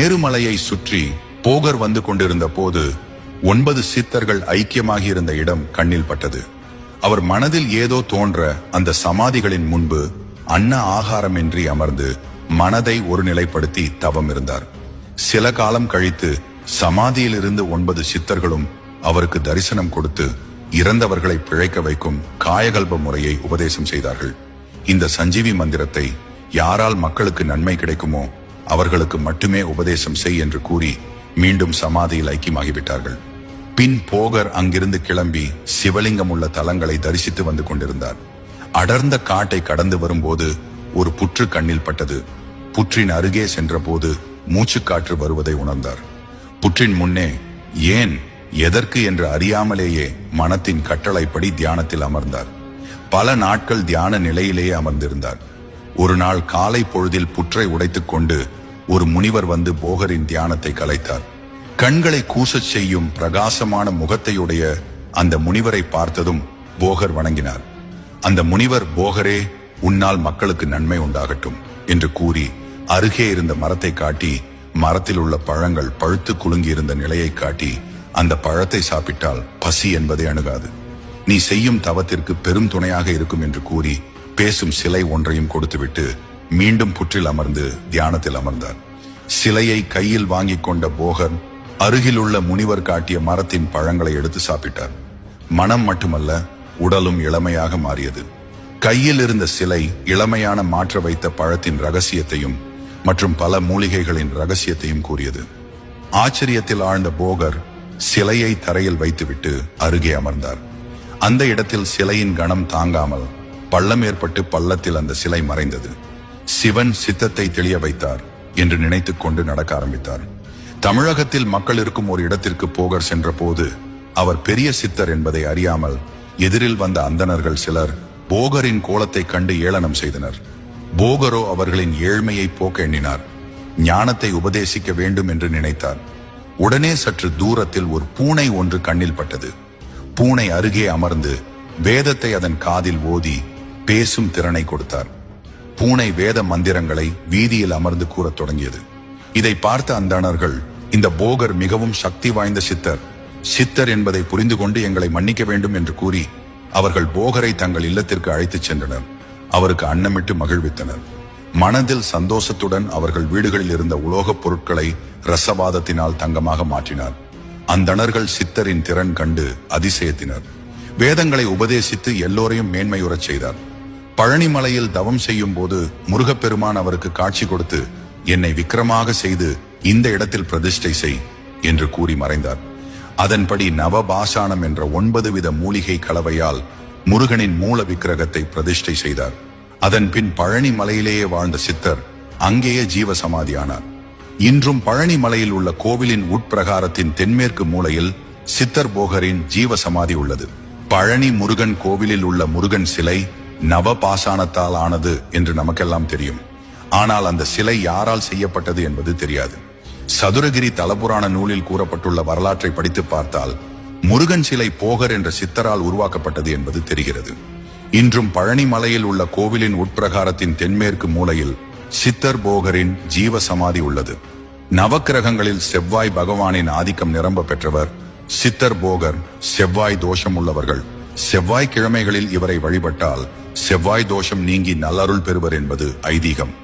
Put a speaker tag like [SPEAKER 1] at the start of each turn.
[SPEAKER 1] மேருமலையை சுற்றி போகர் வந்து கொண்டிருந்த போது ஒன்பது சித்தர்கள் ஐக்கியமாகி இருந்த இடம் கண்ணில் பட்டது. அவர் மனதில் ஏதோ தோன்ற அந்த சமாதிகளின் முன்பு அன்ன ஆகாரமின்றி அமர்ந்து மனதை ஒருநிலைப்படுத்தி தவம் இருந்தார். சில காலம் கழித்து சமாதியில் இருந்து ஒன்பது சித்தர்களும் அவருக்கு தரிசனம் கொடுத்து இறந்தவர்களை பிழைக்க வைக்கும் காயகல்ப முறையை உபதேசம் செய்தார்கள். இந்த சஞ்சீவி மந்திரத்தை யாரால் மக்களுக்கு நன்மை கிடைக்குமோ அவர்களுக்கு மட்டுமே உபதேசம் செய் என்று கூறி மீண்டும் சமாதியில் ஐக்கியமாகிவிட்டார்கள். பின் போகர் அங்கிருந்து கிளம்பி சிவலிங்கம் உள்ள தலங்களை தரிசித்து வந்து கொண்டிருந்தார். அடர்ந்த காட்டை கடந்து வரும்போது ஒரு புற்று கண்ணில் பட்டது. புற்றின் அருகே சென்றபோது மூச்சுக்காற்று வருவதை உணர்ந்தார். புற்றின் முன்னே ஏன் எதற்கு? என்று அறியாமலேயே மனத்தின் கட்டளைப்படி தியானத்தில் அமர்ந்தார். பல நாட்கள் தியான நிலையிலேயே அமர்ந்திருந்தார். ஒரு நாள் காலை பொழுதில் புற்றை உடைத்துக் கொண்டு ஒரு முனிவர் வந்து போகரின் தியானத்தை கலைத்தார். கண்களை கூசச் செய்யும் பிரகாசமான முகத்தையுடைய அந்த முனிவரை பார்த்ததும் போகர் வணங்கினார். அந்த முனிவர் போகரே உன்னால் மக்களுக்கு நன்மை உண்டாகட்டும் என்று கூறி அருகே இருந்த மரத்தை காட்டி மரத்தில் உள்ள பழங்கள் பழுத்து குலுங்கி இருந்த நிலையை காட்டி அந்த பழத்தை சாப்பிட்டால் பசி என்பதை அணுகாது. நீ செய்யும் தவத்திற்கு பெரும் துணையாக இருக்கும் என்று கூறி பேசும் சிலை ஒன்றையும் கொடுத்துவிட்டு மீண்டும் புற்றில் அமர்ந்து தியானத்தில் அமர்ந்தார். சிலையை கையில் வாங்கிக் கொண்ட போகர் அருகிலுள்ள முனிவர் காட்டிய மரத்தின் பழங்களை எடுத்து சாப்பிட்டார். மனம் மட்டுமல்ல உடலும் இளமையாக மாறியது. கையில் இருந்த சிலை இளமையான மாற்ற வைத்த பழத்தின் ரகசியத்தையும் மற்றும் பல மூலிகைகளின் ரகசியத்தையும் கூறியது. ஆச்சரியத்தில் ஆழ்ந்த போகர் சிலையை தரையில் வைத்துவிட்டு அருகே அமர்ந்தார். அந்த இடத்தில் சிலையின் கணம் தாங்காமல் பள்ளம் ஏற்பட்டு பள்ளத்தில் அந்த சிலை மறைந்தது. சிவன் சித்தத்தை தெளிய வைத்தார் என்று நினைத்துக் கொண்டு நடக்க ஆரம்பித்தார். தமிழகத்தில் மக்கள் இருக்கும் ஒரு இடத்திற்கு போகர் சென்றபோது அவர் பெரிய சித்தர் என்பதை அறியாமல் எதிரில் வந்த அந்தணர்கள் சிலர் போகரின் கோலத்தை கண்டு ஏளனம் செய்தனர். போகரோ அவர்களின் ஏழ்மையை போக்க எண்ணினார். ஞானத்தை உபதேசிக்க வேண்டும் என்று நினைத்தார். உடனே சற்று தூரத்தில் ஒரு பூனை ஒன்று கண்ணில் பட்டது. பூனை அருகே அமர்ந்து வேதத்தை அதன் காதில் ஓதி பேசும் திறனை கொடுத்தார். பூனை வேத மந்திரங்களை வீதியில் அமர்ந்து கூறத் தொடங்கியது. இதை பார்த்த அந்தணர்கள் இந்த போகர் மிகவும் சக்தி வாய்ந்த சித்தர் சித்தர் என்பதை புரிந்து கொண்டு எங்களை மன்னிக்க வேண்டும் என்று கூறி அவர்கள் போகரை தங்கள் இல்லத்திற்கு அழைத்துச் சென்றனர். அவருக்கு அன்னமிட்டு மகிழ்வித்தனர். மனதில் சந்தோஷத்துடன் அவர்கள் வீடுகளில் இருந்த உலோகப் பொருட்களை ரசவாதத்தினால் தங்கமாக மாற்றினார். அந்தணர்கள் சித்தரின் திறன் கண்டு அதிசயத்தினர். வேதங்களை உபதேசித்து எல்லோரையும் மேன்மையுறச் செய்தார். பழனிமலையில் தவம் செய்யும் போது முருகப்பெருமான் அவருக்கு காட்சி கொடுத்து என்னை விக்கிரமாக செய்து இந்த இடத்தில் பிரதிஷ்டை செய் என்று கூறி மறைந்தார். அதன்படி நவபாஷாணம் என்ற ஒன்பது வித மூலிகை கலவையால் முருகனின் மூல விக்கிரகத்தை பிரதிஷ்டை செய்தார். அதன் பின் பழனி மலையிலேயே வாழ்ந்த சித்தர் அங்கேயே ஜீவ சமாதியானார் இன்றும் பழனி மலையில் உள்ள கோவிலின் உட்பிரகாரத்தின் தென்மேற்கு மூலையில் சித்தர் போகரின் ஜீவ சமாதி உள்ளது. பழனி முருகன் கோவிலில் உள்ள முருகன் சிலை நவபாசானத்தால் ஆனது என்று நமக்கெல்லாம் தெரியும். ஆனால் அந்த சிலை யாரால் செய்யப்பட்டது என்பது தெரியாது. சதுரகிரி தலபுராண நூலில் கூறப்பட்டுள்ள வரலாற்றை படித்து பார்த்தால் முருகன் சிலை போகர் என்ற சித்தரால் உருவாக்கப்பட்டது என்பது தெரிகிறது. இன்றும் பழனி மலையில் உள்ள கோவிலின் உட்பிரகாரத்தின் தென்மேற்கு மூலையில் சித்தர் போகரின் ஜீவ சமாதி உள்ளது. நவக்கிரகங்களில் செவ்வாய் பகவானின் ஆதிக்கம் நிரம்ப பெற்றவர் சித்தர் போகர் செவ்வாய் தோஷம் உள்ளவர்கள் செவ்வாய் கிழமைகளில் இவரை வழிபட்டால் செவ்வாய் தோஷம் நீங்கி நல்லருள் பெறுவர் என்பது ஐதீகம்.